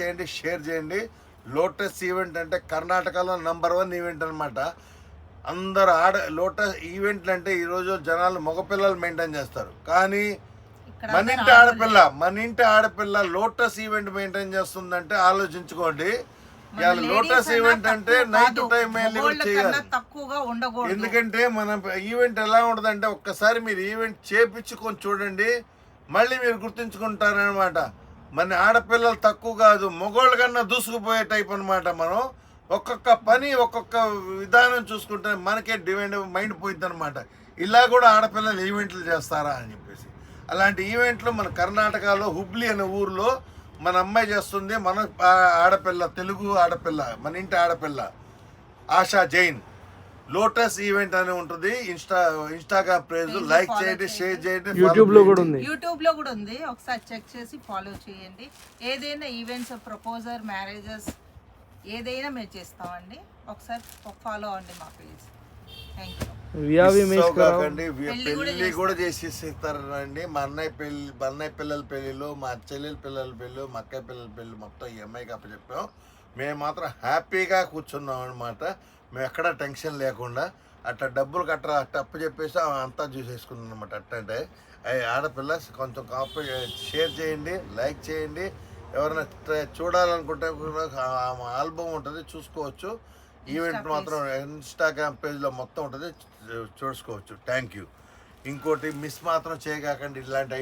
చేయండి షేర్ చేయండి. Lotus event అంటే కర్ణాటకలో నంబర్ వన్ ఈవెంట్ అన్నమాట. అందరు ఆడ లోటస్ ఈవెంట్లు అంటే ఈరోజు జనాలు మగపిల్లలు మెయింటైన్ చేస్తారు. కానీ మన ఇంటి ఆడపిల్ల మన ఇంటి ఆడపిల్ల లోటస్ ఈవెంట్ మెయింటైన్ చేస్తుందంటే ఆలోచించుకోండి. ఇవాళ లోటస్ ఈవెంట్ అంటే నైట్. టైం చేయాలి. ఎందుకంటే మన ఈవెంట్ ఎలా ఉంటుందంటే ఒక్కసారి మీరు ఈవెంట్ చేపించుకొని చూడండి మళ్ళీ మీరు గుర్తుంచుకుంటారనమాట మన ఆడపిల్లలు తక్కువ కాదు మగోళ్ళ కన్నా దూసుకుపోయే టైప్ అన్నమాట మనం. ఒక్కొక్క పని ఒక్కొక్క విధానం చూసుకుంటే మనకే డిమాండ్ మైండ్ పోయింది అనమాట ఇలా కూడా ఆడపిల్లలు ఈవెంట్లు చేస్తారా అని చెప్పేసి. అలాంటి ఈవెంట్లు మన కర్ణాటకలో హుబ్లీ అనే ఊర్లో మన అమ్మాయి చేస్తుంది. మన ఆడపిల్ల తెలుగు ఆడపిల్ల మన ఇంటి ఆడపిల్ల ఆశా జైన్. లోటస్ ఈవెంట్ అని ఉంటుంది. ఇన్స్టా ఇన్స్టాగ్రామ్ పేజ్ లైక్ చేయండి. షేర్ చేయండి యూట్యూబ్లో కూడా ఉంది. యూట్యూబ్లో కూడా ఉంది. ఒకసారి చెక్ చేసి ఫాలో చేయండి. ఏదైనా ఈవెంట్స్ ప్రపోజర్ మ్యారేజెస్ ఏదైనా మేము చేస్తామండి. ఒకసారి ఫాలో అవ్వండి మా పేజ్ థ్యాంక్ యూ పెళ్ళి కూడా పెళ్ళి చేసి ఇస్తారండి మా అన్నయ్య పెళ్ళి మా అన్నయ్య పిల్లల పెళ్ళిళ్ళు మా చెల్లెల పిల్లల పెళ్ళి మా అక్కయ్య పిల్లల పెళ్ళి మొత్తం ఈ అమ్మాయికి అప్పచెప్పాం. మేము మాత్రం హ్యాపీగా కూర్చున్నాం అనమాట మేము ఎక్కడ టెన్షన్ లేకుండా అట్లా డబ్బులు కట్ట అట్ట అప్పు చెప్పేసి అంతా చూసేసుకున్నాం అనమాట అట్టంటే ఆడపిల్ల కొంచెం కాపీ షేర్ చేయండి లైక్ చేయండి. ఎవరైనా చూడాలనుకుంటే ఆల్బమ్ ఉంటుంది చూసుకోవచ్చు. ఈవెంట్ మాత్రం ఇన్స్టాగ్రామ్ పేజ్లో మొత్తం ఉంటుంది చూసుకోవచ్చు. Thank you. ఇంకోటి మిస్ మాత్రం చేయగాకండి ఇలాంటి